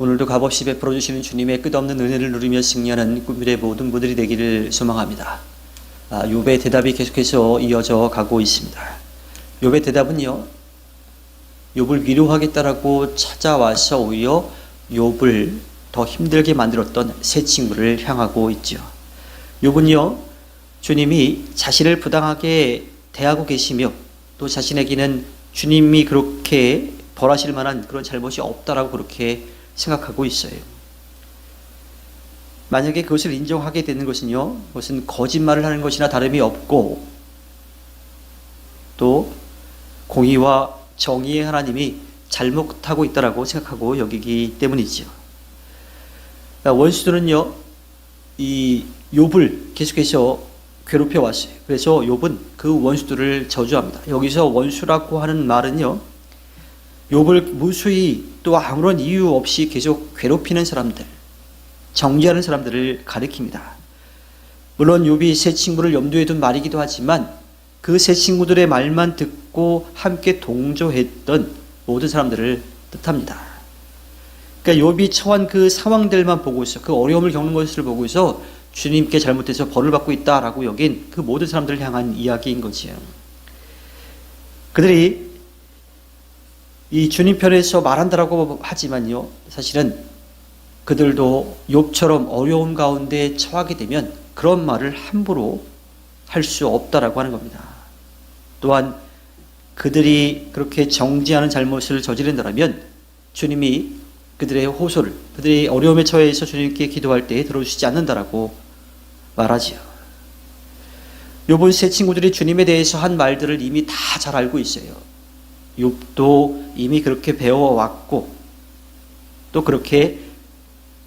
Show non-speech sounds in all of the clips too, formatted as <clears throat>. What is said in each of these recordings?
오늘도 값없이 베풀어 주시는 주님의 끝없는 은혜를 누리며 승리하는 꿈들의 모든 분들이 되기를 소망합니다. 아, 욥의 대답이 계속해서 이어져 가고 있습니다. 욥의 대답은요. 욥을 위로하겠다라고 찾아와서 오히려 욥을 더 힘들게 만들었던 새 친구를 향하고 있죠. 욥은요. 주님이 자신을 부당하게 대하고 계시며 또 자신에게는 주님이 그렇게 벌하실 만한 그런 잘못이 없다라고 그렇게 생각하고 있어요. 만약에 그것을 인정하게 되는 것은요, 그것은 거짓말을 하는 것이나 다름이 없고, 또 공의와 정의의 하나님이 잘못하고 있다라고 생각하고 여기기 때문이지요. 그러니까 원수들은요, 이 욥을 계속해서 괴롭혀 왔어요. 그래서 욥은 그 원수들을 저주합니다. 여기서 원수라고 하는 말은요, 욥을 무수히 또 아무런 이유 없이 계속 괴롭히는 사람들, 정죄하는 사람들을 가리킵니다. 물론 욥이 새 친구를 염두에 둔 말이기도 하지만 그새 친구들의 말만 듣고 함께 동조했던 모든 사람들을 뜻합니다. 그러니까 욥이 처한 그 상황들만 보고서 그 어려움을 겪는 것을 보고서 주님께 잘못해서 벌을 받고 있다라고 여긴 그 모든 사람들을 향한 이야기인 거지요. 그들이 이 주님 편에서 말한다라고 하지만요. 사실은 그들도 욥처럼 어려움 가운데 처하게 되면 그런 말을 함부로 할 수 없다라고 하는 겁니다. 또한 그들이 그렇게 정지하는 잘못을 저지른다면 주님이 그들의 호소를 그들이 어려움에 처해서 주님께 기도할 때 들어주시지 않는다라고 말하지요. 욥은 세 친구들이 주님에 대해서 한 말들을 이미 다 잘 알고 있어요. 욥도 이미 그렇게 배워왔고 또 그렇게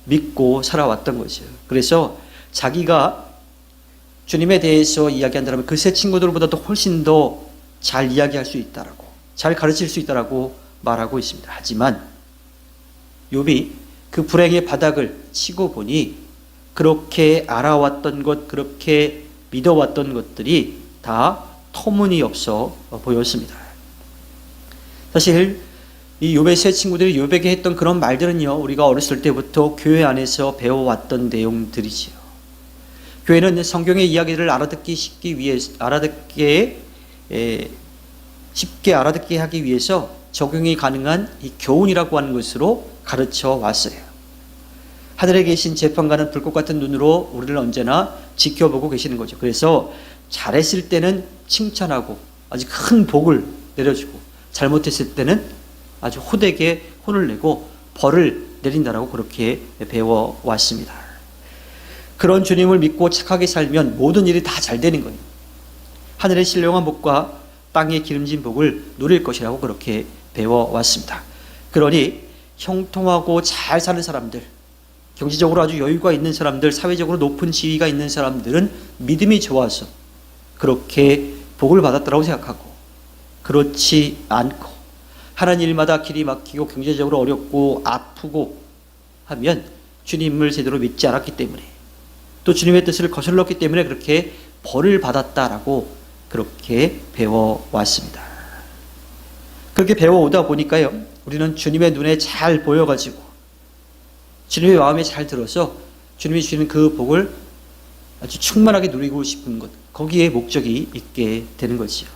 믿고 살아왔던 거죠. 그래서 자기가 주님에 대해서 이야기한다면 그 세 친구들보다도 훨씬 더 잘 이야기할 수 있다라고 잘 가르칠 수 있다라고 말하고 있습니다. 하지만 욥이 그 불행의 바닥을 치고 보니 그렇게 알아왔던 것, 그렇게 믿어왔던 것들이 다 터무니없어 보였습니다. 사실 이 욥의 세 친구들이 욥에게 했던 그런 말들은요, 우리가 어렸을 때부터 교회 안에서 배워왔던 내용들이지요. 교회는 성경의 이야기를 알아듣기 쉽기 위해 알아듣게 에, 쉽게 알아듣게 하기 위해서 적용이 가능한 이 교훈이라고 하는 것으로 가르쳐 왔어요. 하늘에 계신 재판관은 불꽃 같은 눈으로 우리를 언제나 지켜보고 계시는 거죠. 그래서 잘했을 때는 칭찬하고 아주 큰 복을 내려주고 잘못했을 때는 아주 호되게 혼을 내고 벌을 내린다라고 그렇게 배워 왔습니다. 그런 주님을 믿고 착하게 살면 모든 일이 다 잘 되는 거예요. 하늘의 신령한 복과 땅의 기름진 복을 누릴 것이라고 그렇게 배워 왔습니다. 그러니 형통하고 잘 사는 사람들, 경제적으로 아주 여유가 있는 사람들, 사회적으로 높은 지위가 있는 사람들은 믿음이 좋아서 그렇게 복을 받았다고 생각하고 그렇지 않고 하는 일마다 길이 막히고 경제적으로 어렵고 아프고 하면 주님을 제대로 믿지 않았기 때문에 또 주님의 뜻을 거슬렀기 때문에 그렇게 벌을 받았다라고 그렇게 배워왔습니다. 그렇게 배워오다 보니까요, 우리는 주님의 눈에 잘 보여가지고, 주님의 마음에 잘 들어서 주님이 주시는 그 복을 아주 충만하게 누리고 싶은 것, 거기에 목적이 있게 되는 거지요.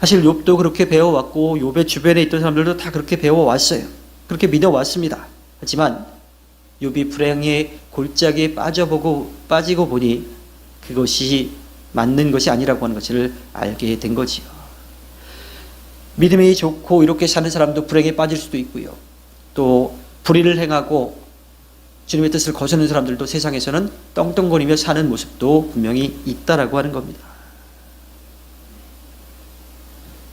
사실 욥도 그렇게 배워왔고, 욥의 주변에 있던 사람들도 다 그렇게 배워왔어요. 그렇게 믿어왔습니다. 하지만 욥이 불행의 골짜기에 빠져보고 빠지고 보니 그것이 맞는 것이 아니라고 하는 것을 알게 된 거지요. 믿음이 좋고 이렇게 사는 사람도 불행에 빠질 수도 있고요. 또 불의를 행하고 주님의 뜻을 거스는 사람들도 세상에서는 떵떵거리며 사는 모습도 분명히 있다라고 하는 겁니다.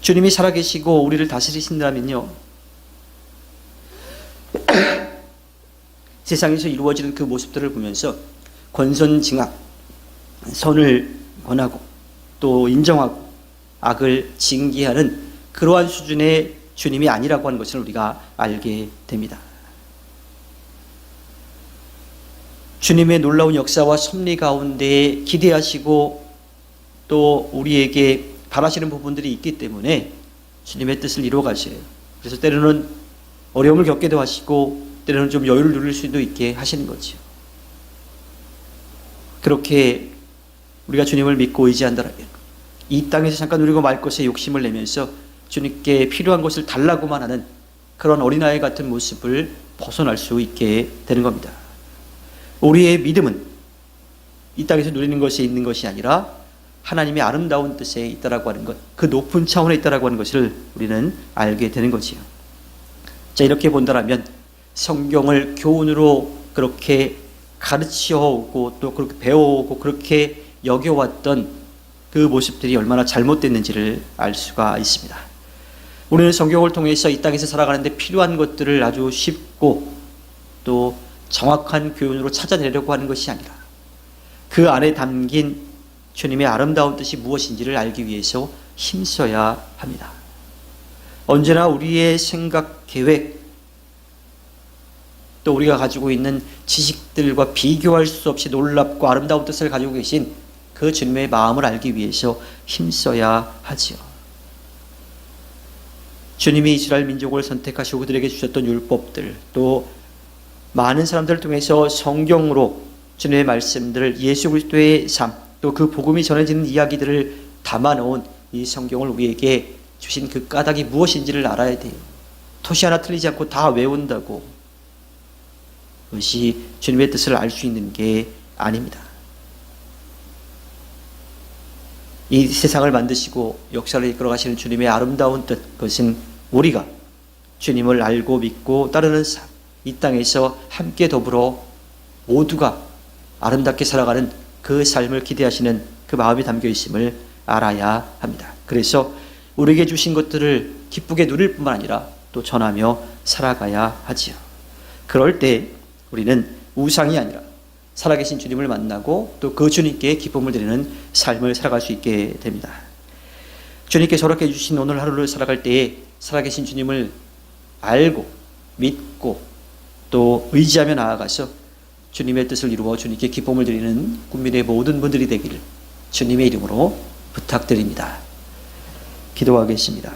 주님이 살아계시고 우리를 다스리신다면요. <clears throat> 세상에서 이루어지는 그 모습들을 보면서 권선징악, 선을 권하고 또 인정하고 악을 징계하는 그러한 수준의 주님이 아니라고 하는 것을 우리가 알게 됩니다. 주님의 놀라운 역사와 섭리 가운데 기대하시고 또 우리에게 바라시는 부분들이 있기 때문에 주님의 뜻을 이루어 가셔요. 그래서 때로는 어려움을 겪게도 하시고 때로는 좀 여유를 누릴 수도 있게 하시는 거지요. 그렇게 우리가 주님을 믿고 의지한다면 이 땅에서 잠깐 누리고 말 것에 욕심을 내면서 주님께 필요한 것을 달라고만 하는 그런 어린아이 같은 모습을 벗어날 수 있게 되는 겁니다. 우리의 믿음은 이 땅에서 누리는 것이 있는 것이 아니라 하나님의 아름다운 뜻에 있다라고 하는 것, 그 높은 차원에 있다라고 하는 것을 우리는 알게 되는 거지요. 자, 이렇게 본다면 성경을 교훈으로 그렇게 가르쳐 오고 또 그렇게 배워오고 그렇게 여겨왔던 그 모습들이 얼마나 잘못됐는지를 알 수가 있습니다. 우리는 성경을 통해서 이 땅에서 살아가는데 필요한 것들을 아주 쉽고 또 정확한 교훈으로 찾아내려고 하는 것이 아니라 그 안에 담긴 주님의 아름다운 뜻이 무엇인지를 알기 위해서 힘써야 합니다. 언제나 우리의 생각, 계획, 또 우리가 가지고 있는 지식들과 비교할 수 없이 놀랍고 아름다운 뜻을 가지고 계신 그 주님의 마음을 알기 위해서 힘써야 하지요. 주님이 이스라엘 민족을 선택하시고 그들에게 주셨던 율법들, 또 많은 사람들을 통해서 성경으로 주님의 말씀들을 예수 그리스도의 삶, 또 그 복음이 전해지는 이야기들을 담아놓은 이 성경을 우리에게 주신 그 까닭이 무엇인지를 알아야 돼요. 토시 하나 틀리지 않고 다 외운다고 그것이 주님의 뜻을 알 수 있는 게 아닙니다. 이 세상을 만드시고 역사를 이끌어 가시는 주님의 아름다운 뜻, 그것은 우리가 주님을 알고 믿고 따르는 삶, 이 땅에서 함께 더불어 모두가 아름답게 살아가는 그 삶을 기대하시는 그 마음이 담겨 있음을 알아야 합니다. 그래서 우리에게 주신 것들을 기쁘게 누릴 뿐만 아니라 또 전하며 살아가야 하지요. 그럴 때 우리는 우상이 아니라 살아계신 주님을 만나고 또 그 주님께 기쁨을 드리는 삶을 살아갈 수 있게 됩니다. 주님께 저렇게 주신 오늘 하루를 살아갈 때에 살아계신 주님을 알고 믿고 또 의지하며 나아가서 주님의 뜻을 이루어 주님께 기쁨을 드리는 국민의 모든 분들이 되기를 주님의 이름으로 부탁드립니다. 기도하겠습니다.